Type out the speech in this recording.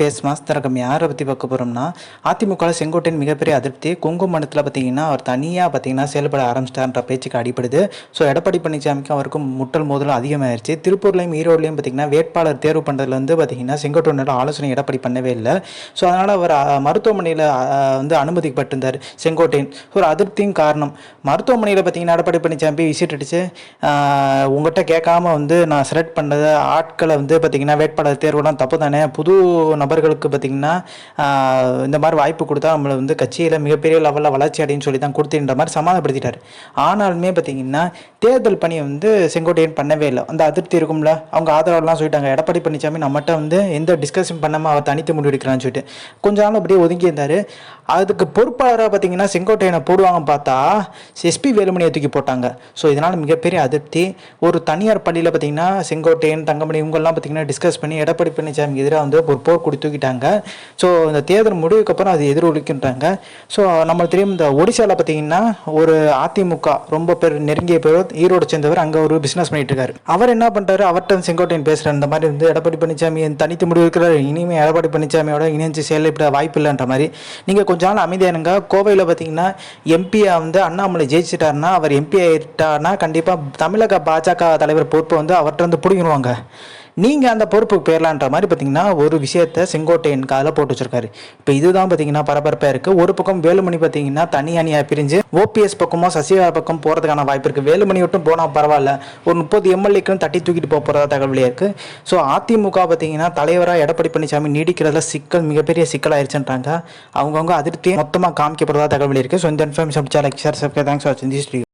Base mass தரகம் யாரை பற்றி பார்க்க போகிறோம்னா அதிமுகவில் செங்கோட்டையின் மிகப்பெரிய அதிருப்தி கொங்கு மண்டலத்தில் பார்த்தீங்கன்னா அவர் தனியாக பார்த்தீங்கன்னா செயல்பட ஆரம்பிச்சிட்டார்ன்ற பேச்சுக்கு அடிப்படுது ஸோ எடப்பாடி பழனிசாமிக்கும் அவருக்கும் முட்டல் மோதலும் அதிகமாயிருச்சு. திருப்பூர்லையும் ஈரோடுலையும் பார்த்தீங்கன்னா வேட்பாளர் தேர்வு பண்ணுறதுலேருந்து வந்து பார்த்தீங்கன்னா செங்கோட்டையோட ஆலோசனை எடப்பாடி பண்ணவே இல்லை. ஸோ அதனால் அவர் மருத்துவமனையில் வந்து அனுமதிக்கப்பட்டிருந்தார் செங்கோட்டையன். ஒரு அதிருப்தியும் காரணம் மருத்துவமனையில் பார்த்தீங்கன்னா எடப்பாடி பழனிசாமி விசிட் அடிச்சு உங்கள்கிட்ட கேட்காம வந்து நான் செலக்ட் பண்ணதை ஆட்களை வந்து பார்த்தீங்கன்னா வேட்பாளர் தேர்வுலாம் தப்பு தானே புது நபர்களுக்கு பார்த்தீங்கன்னா இந்த மாதிரி வாய்ப்பு கொடுத்தா நம்மளை வந்து கட்சியில் மிகப்பெரிய லெவலில் வளர்ச்சி அடைன்னு சொல்லி தான் கொடுத்துன்ற மாதிரி சமாதானப்படுத்திட்டார். ஆனாலுமே பார்த்தீங்கன்னா தேர்தல் பணியை வந்து செங்கோட்டையன் பண்ணவே இல்லை. அந்த அதிருப்தி இருக்கும்ல? அவங்க ஆதரவுலாம் சொல்லிட்டாங்க. எடப்பாடி பழனிசாமி நம்மகிட்ட வந்து எந்த டிஸ்கஷன் பண்ணாமல் அவர் தனித்து முடிவெடுக்கிறான்னு சொல்லிட்டு. கொஞ்ச நாள் அப்படியே ஒதுங்கி இருந்தார். அதுக்கு பொறுப்பாளராக பார்த்தீங்கன்னா செங்கோட்டையனை போடுவாங்க பார்த்தா எஸ்பி வேலுமணியை தூக்கி போட்டாங்க. ஸோ இதனால் மிகப்பெரிய அதிருப்தி. ஒரு தனியார் பள்ளியில் பார்த்தீங்கன்னா செங்கோட்டையன் தங்கமணி இவங்கெல்லாம் பார்த்தீங்கன்னா டிஸ்கஸ் பண்ணி எடப்பாடி பழனிசாமிக்கு எதிராக வந்து ஒரு போர் கொடி தூக்கிட்டாங்க. ஸோ இந்த தேர்தல் முடிவுக்கு அப்புறம் அது எதிரொலிக்கின்றாங்க. ஸோ நம்மளுக்கு தெரியும் இந்த ஒடிசாவில் பார்த்தீங்கன்னா ஒரு அதிமுக ரொம்ப பேர் நெருங்கிய பேர் ஈரோடு சேர்ந்தவர் அங்கே ஒரு பிஸ்னஸ் பண்ணிட்டு இருக்காரு. அவர் என்ன பண்ணுறாரு அவர்கிட்ட செங்கோட்டையன் பேசுகிறார் இந்த மாதிரி வந்து எடப்பாடி பழனிசாமி தனித்து முடிவு இருக்கிறார் இனிமேல் எடப்பாடி பழனிசாமியோட இணைஞ்சு செயல்பட வாய்ப்பு இல்லைன்ற மாதிரி. நீங்கள் கொஞ்ச நாள் அமைதியானுங்க கோவையில் பார்த்தீங்கன்னா எம்பியை வந்து அண்ணாமலை ஜெயிச்சிட்டாருன்னா அவர் எம்பி ஆயிட்டாருன்னா கண்டிப்பாக தமிழக பாஜக தலைவர் பொறுப்பை வந்து அவர்கிட்ட வந்து பிடிங்கிடுவாங்க. நீங்கள் அந்த பொறுப்புக்கு போயிடலான்ற மாதிரி பார்த்தீங்கன்னா ஒரு விஷயத்த செங்கோட்டையன் காதில் போட்டு வச்சிருக்காரு. இப்போ இதுதான் பார்த்தீங்கன்னா பரபரப்பாக இருக்குது ஒரு பக்கம் வேலுமணி பார்த்தீங்கன்னா தனி அணியாக பிரிஞ்சு ஓபிஎஸ் பக்கமோ சசிகலா பக்கம் போகிறதுக்கான வாய்ப்பு இருக்குது வேலுமணி மட்டும் போனால் பரவாயில்ல. ஒரு முப்பது எம்எல்ஏக்கும் தட்டி தூக்கிட்டு போக போகிறதா தகவலே இருக்குது ஸோ அதிமுக பார்த்தீங்கன்னா தலைவராக எடப்பாடி பழனிசாமி நீடிக்கிறதுல சிக்கல் மிகப்பெரிய சிக்கலாயிருச்சுன்றாங்க அவங்கவுங்க அதிருப்தியை மொத்தமாக காமிக்கப்படுறதா தகவல் இருக்குது ஸோ இந்த information like share subscribe thanks for வாட்சிங் திஸ்